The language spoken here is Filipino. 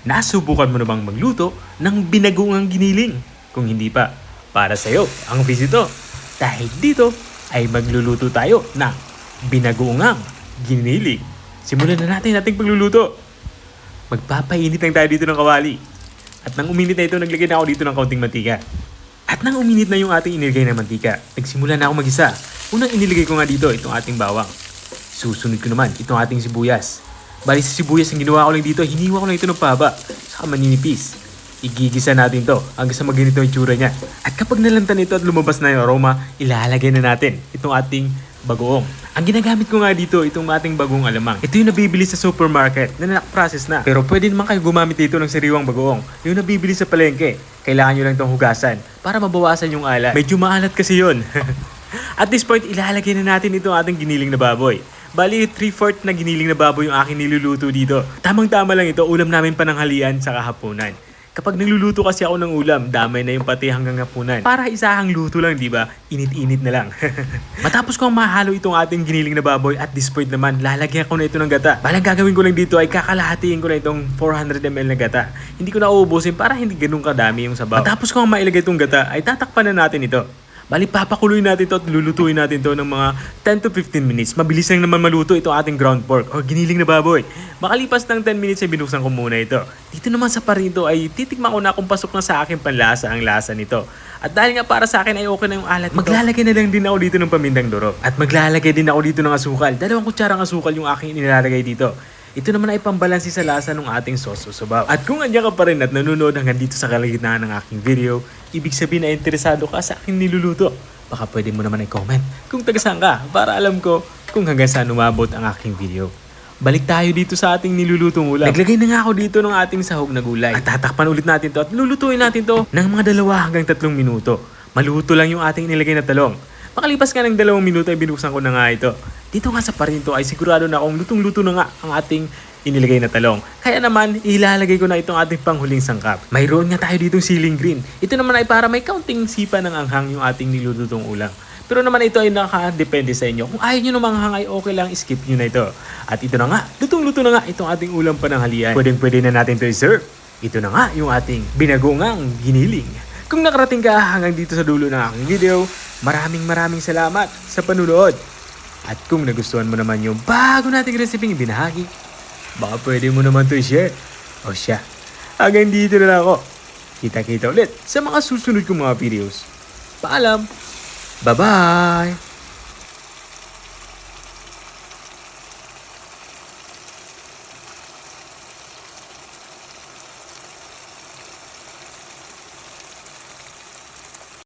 Nasubukan mo na bang magluto ng binagoong giniling? Kung hindi pa, para sa'yo ang visito. Dahil dito ay magluluto tayo ng binagoong giniling. Simulan na natin ating pagluluto. Magpapainit lang tayo dito ng kawali. At nang uminit na ito, naglagay na ako dito ng kaunting mantika. At nang uminit na yung ating inilagay na mantika, nagsimula na ako mag-isa. Unang inilagay ko nga dito itong ating bawang. Susunod ko naman itong ating sibuyas. Bali sa sibuyas ang ginawa ko lang dito, hiniwa ko lang ito ng paba, saka maninipis. Igigisa natin to hanggang sa maginito yung tsura niya. At kapag nalantan ito at lumabas na yung aroma, ilalagay na natin itong ating bagoong. Ang ginagamit ko nga dito, itong ating bagong alamang. Ito yung nabibili sa supermarket na nak-process na. Pero pwede naman kayo gumamit dito ng sariwang bagoong. Yung nabibili sa palengke. Kailangan nyo lang itong hugasan para mabawasan yung alat. Medyo maalat kasi yun. At this point, ilalagay na natin itong ating giniling na baboy. Bali, 3-4 na giniling na baboy yung aking niluluto dito. Tamang-tama lang ito, ulam namin pananghalian sa kahaponan. Kapag nagluluto kasi ako ng ulam, damay na yung pati hanggang hapunan. Para isahang luto lang, di ba? Init-init na lang. Matapos ko ang mahalo itong ating giniling na baboy, at this point naman, lalagyan ko na ito ng gata. Balang gagawin ko lang dito ay kakalahatiin ko na itong 400ml na gata. Hindi ko na uubusin para hindi ganun kadami yung sabaw. Matapos ko ang mailagay itong gata, ay tatakpan na natin ito. Bali, papakuloy natin to at lulutuin natin to ng mga 10 to 15 minutes. Mabilis lang naman maluto itong ating ground pork o giniling na baboy. Makalipas ng 10 minutes ay binuksan ko muna ito. Dito naman sa parito ay titikman ko na kung pasok na sa akin panlasa ang lasa nito. At dahil nga para sa akin ay okay na yung alat maglalagay na lang din ako dito ng pamindang durog. At maglalagay din ako dito ng asukal. Dalawang kutsarang asukal yung aking inilalagay dito. Ito naman ay pambalansi sa lasa ng ating sauce o sabaw. At kung andyan ka pa rin at nanonood hanggang dito sa kalagitnaan ng aking video, ibig sabihin na interesado ka sa aking niluluto. Baka pwede mo naman i-comment kung taga saan ka para alam ko kung hanggang saan umabot ang aking video. Balik tayo dito sa ating nilulutong ulam. Naglagay na nga ako dito ng ating sahog na gulay. At tatakpan ulit natin to at lulutuin natin to ng mga dalawa hanggang tatlong minuto. Maluto lang yung ating nilagay na talong. Makalipas nga ng dalawang minuto ay binuksan ko na nga ito. Dito nga sa parinto ay sigurado na akong lutong-luto na nga ang ating inilagay na talong. Kaya naman, ilalagay ko na itong ating panghuling sangkap. Mayroon nga tayo ditong ceiling green. Ito naman ay para may kaunting sipa ng anghang yung ating nilulutong ulam. Pero naman ito ay nakadepende sa inyo. Kung ayaw nyo ng manghang ay okay lang, skip nyo na ito. At ito na nga, lutong-luto na nga itong ating ulam pananghalian. Pwedeng-pwede na natin ito i-serve. Ito na nga yung ating binagongang giniling. Kung nakarating ka hanggang dito sa dulo ng aking video, maraming maraming salamat sa panunood. At kung nagustuhan mo naman yung bago nating reseping binahagi, baka pwede mo naman to i-share. O siya, hanggang dito na lang ako. Kita-kita ulit sa mga susunod kong mga videos. Paalam! Bye-bye!